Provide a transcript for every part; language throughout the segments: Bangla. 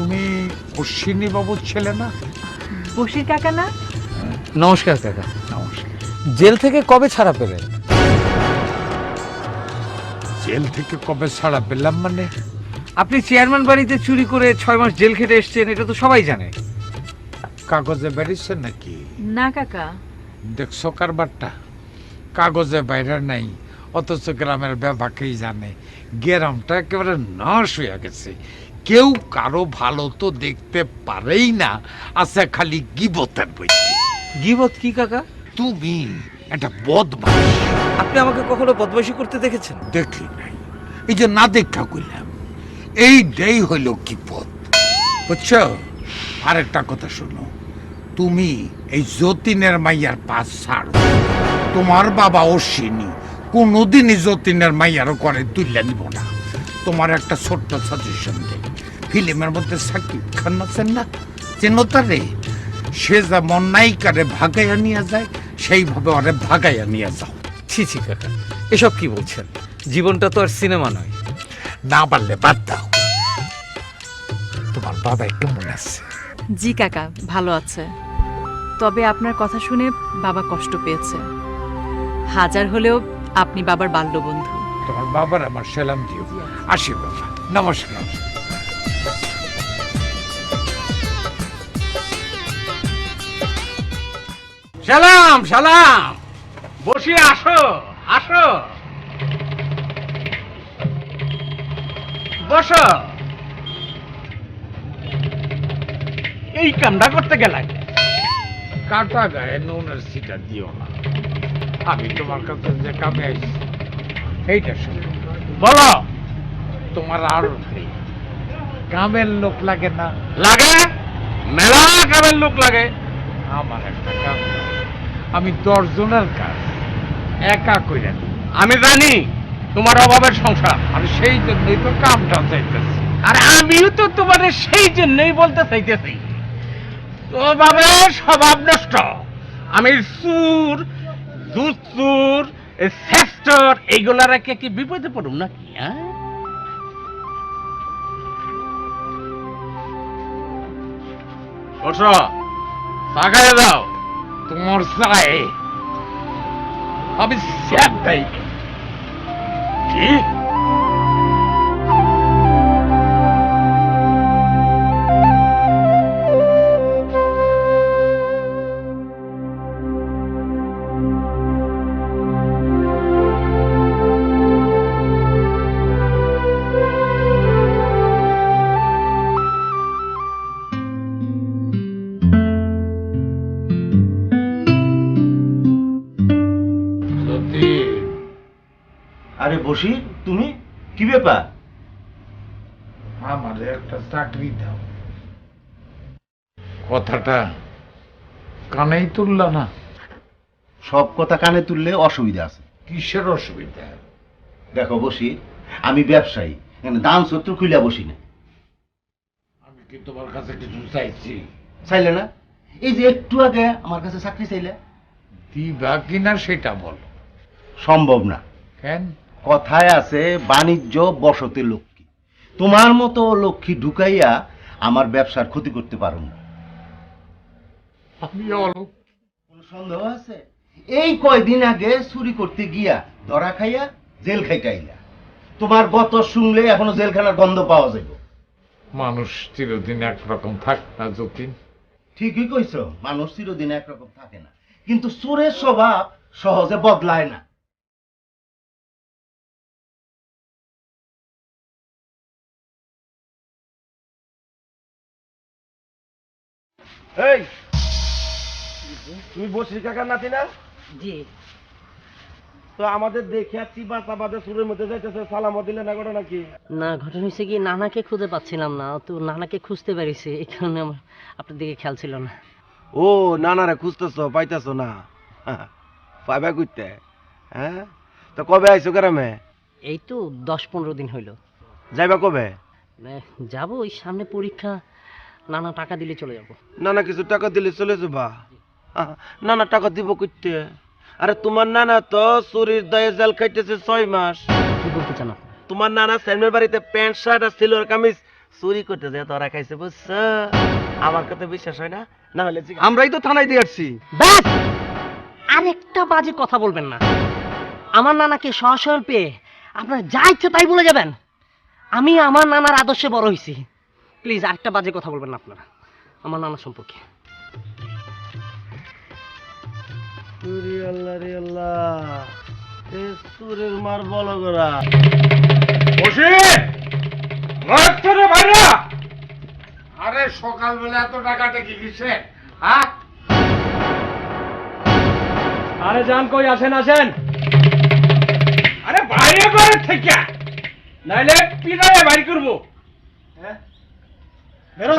তুমি অশ্বিনী বাবুর ছেলে না? বসির কাকা না? নমস্কার কাকা। নমস্কার। জেল থেকে কবে ছাড়া পেলেন জেল থেকে কবে ছাড়া পেলাম মানে? আপনি চেয়ারম্যান বাড়িতে চুরি করে ছয় মাস জেল খেটে এসেছেন এটা তো সবাই জানে। কাগজে বেরিয়েছে নাকি? না কাকা। দেখছ কারবারটা? কাগজে বাইরে নাই অথচ গ্রামের ব্যাপাকেই জানে। গ্রামটা একেবারে নশ হয়ে গেছে। কেউ কারও ভালো তো দেখতে পারেই না। আছে খালি গিবতের বইতে গিবত কি কাকা? তুমি একটা বদমাস আপনি আমাকে কখনো বদমাইশি করতে দেখেছেন? দেখি নাই। এই যে না দেখা কইলাম এইটাই হইল কি পথ আর একটা কথা শোনো তুমি এই যতীনের মাইয়ার পাশ ছাড়ো। তোমার বাবা অশ্বিনী কোনোদিনই যতীনের মাইয়ারও করে তুললে নিব না। তোমার একটা ছোট্ট সাজেশন দেয় ফিল্মের মধ্যে সাকিব খান আছেন না? চেনো তারে সে যেমন নায়িকারে ভাগাইয়া নিয়ে যায় সেইভাবে ওরে ভাগাইয়া নিয়ে যাও। ছি ছি কাকা এসব কি বলছেন? জীবনটা তো আর সিনেমা নয়। না পারলে বাদ দাও। তোমার বাবা কেমন আছে? জি কাকা ভালো আছে। তবে আপনার কথা শুনে বাবা কষ্ট পেয়েছে। হাজার হলেও আপনি বাবার বাল্য বন্ধু তোমার বাবার আমার সালাম দিও। আসি বাবা নমস্কার। সালাম সালাম। বসে আসো আসো। বসো। এই কামটা করতে গেলাম। কাটা গায়ে নুনের সিটা দিও না। আমি তোমার কাছে যে কামে আইছি এইটা শুনো। বলো তোমার আর কামের লোক লাগে না। লাগে? মেলা কামের লোক লাগে? আমার একটা কাম। আমি দশজনের কাজ। একা কইরা আমি জানি তোমার অভাবের সংসার। আর সেই জন্যই তো কামটা চাইতেছি। আর আমিও তো তোমার সেই জন্যই বলতে চাইতেছি। ওভাবে স্বভাব নষ্ট। আমি সুর দুচুর শ্রেষ্ঠর এইগুলা রেখে কি বিপদে পড়ুম নাকি হ্যাঁ চা খাইয়ে দাও। তোমার চাই আমি স্যাপ দেই কি? আরে বসি তুমি? কি ব্যাপার? আমাদের একটা চাকরি দাও। কথাটা কানেই তুললা না। সব কথা কানে তুললে অসুবিধা আছে। কিসের অসুবিধা? দেখো বসি আমি ব্যবসায়ী এখানে দান শত্রু খুলে বসি না। আমি কি তোমার কাছে কিছু চাইছি? চাইলে না? এই যে একটু আগে আমার কাছে চাকরি চাইলে। দিবা কিনা সেটা বল। সম্ভব না। কেন? কথায় আছে বাণিজ্য বসতে লক্ষ্মী। তোমার মতো লক্ষ্মী ঢুকাইয়া আমার ব্যবসার ক্ষতি করতে পারো না। কোনো সন্দেহ আছে? এই কয়দিন আগে চুরি করতে গিয়া ধরা খাইয়া জেল খাইটাইলা। তোমার গত শুনলে এখনও জেলখানার গন্ধ পাওয়া যাবে মানুষ চিরদিন একরকম থাক না যতীন। ঠিকই কইছ মানুষ চিরদিন একরকম থাকে না। কিন্তু চোরের স্বভাব সহজে বদলায় না। এই তুমি বসির কাকার নাতি না? জি। তো আমাদের দেখে আর চিবা চাবাদে সুরের মধ্যে যাইতেছে দিলে না ঘটনা কি? না ঘটনা হয়েছে কি নানাকে খুঁজে পাচ্ছিলাম না তো নানাকে খুঁজতে পেরেছি এই কারণে আমার আপনার দিকে খেয়াল ছিল না। ও নানারে খুঁজতেছ পাইতেছ না? পাইবা করতে হ্যাঁ? তো কবে আইছো গ্রামে? এই তো দশ পনেরো দিন হইল। যাইবা কবে? যাব ওই সামনে পরীক্ষা নানা টাকা দিলে চলে যাব। নানা কিছু টাকা দিলে চলে যাবা? নানা টাকা দিব করতে আরে তোমার নানা তো চুরির দায়ে জাল খাইতেছে ছয় মাস। কি বলতে চান তোমার নানা স্যামের বাড়িতে প্যান্ট শার্ট আর সিলোর কামিজ চুরি করতে যে তোরা খাইছে বুঝছ? আমার কথা বিশ্বাস হয় না? না হলে আমরাই তো থানায় দিয়ে আসছি। ব্যাস! আরেকটা বাজে কথা বলবেন না। আমার নানাকে সহসরল পেয়ে আপনার যা ইচ্ছে তাই বলে যাবেন। আমি আমার নানার আদর্শে বড় হয়েছি প্লিজ আরেকটা বাজে কথা বলবেন না আপনারা। আমার নানা সম্পর্কে। আল্লাহ রে আল্লাহ। এ মার বলো গোরা বসে! ঘর থেকে আরে সকালবেলা এত টাকাটা কি কিসে? হ্যাঁ আরে যান কই আসেন আসেন। আরে বাইরে করে থেকে! নাইলে পিটায় বাড়ি করব। বেরোন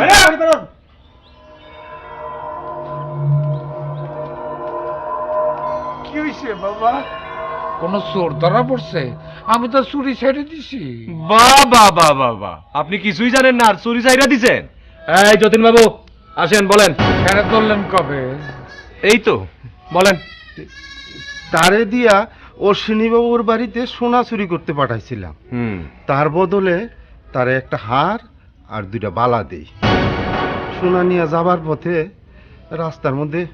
কি হয়েছে বাবা? কোন চোর ধরা পড়ছে? আমি তো চুরি ছেড়ে দিছি। বাবা বাবা বা আপনি কিছুই জানেন না আর চুরি চাইরা দিছেন। এই যতীন বাবু আসেন বলেন। ফেরত ধরলেন কবে? এই তো বলেন। তারে দিয়া অশ্বিনীবাবুর বাড়িতে সোনা চুরি করতে পাঠাইছিলাম। তার বদলে তারে একটা হার আর দুইটা বালা দেই। সোনা নিয়ে যাবার পথে রাস্তার মধ্যে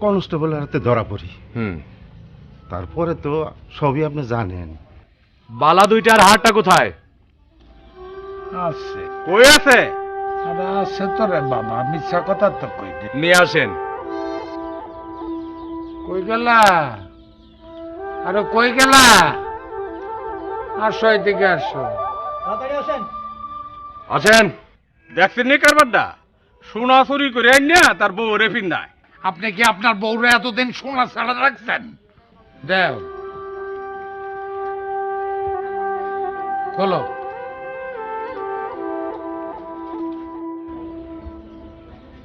কনস্টেবলের হাতে ধরা পড়ি। হুম। তারপরে তো সবই আপনি জানেন। বালা দুইটার হারটা কোথায়? আছে। কই আছে? আরে আছে তো রে বাবা মিথ্যা কথা তো কই নিয়ে আসেন। কই গেলা? আরে কই গেলা? আসো এদিকে আসো। আসেন। দেখছেন নি কারবারটা সোনা চুরি করে আইন না তার বউ রেফিন নাই আপনি কি আপনার বউরে এতদিন সোনা ছাড়া রাখছেন? দেও। খোলো।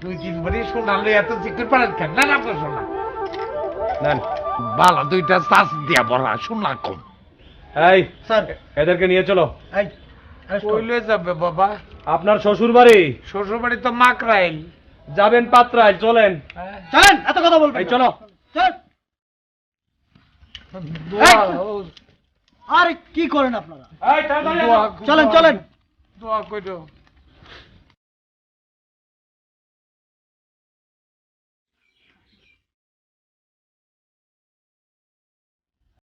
দুই তিন বারই সোনা লই এত চিকেন পারেন কেন? না আপনার সোনা। নেন। বালা দুইটা চাষ দিয়া বলা সোনা কম। এই স্যার। এদেরকে নিয়ে চলো। কইলে যাবে বাবা। আপনার শ্বশুর বাড়ি শ্বশুর বাড়ি তো মাকরাইল। যাবেন পাত্রাইল চলেন। চলেন এত কথা বলবেন চলো। আর আরে কি করেন আপনারা। চলেন চলেন। দোয়া কইরো।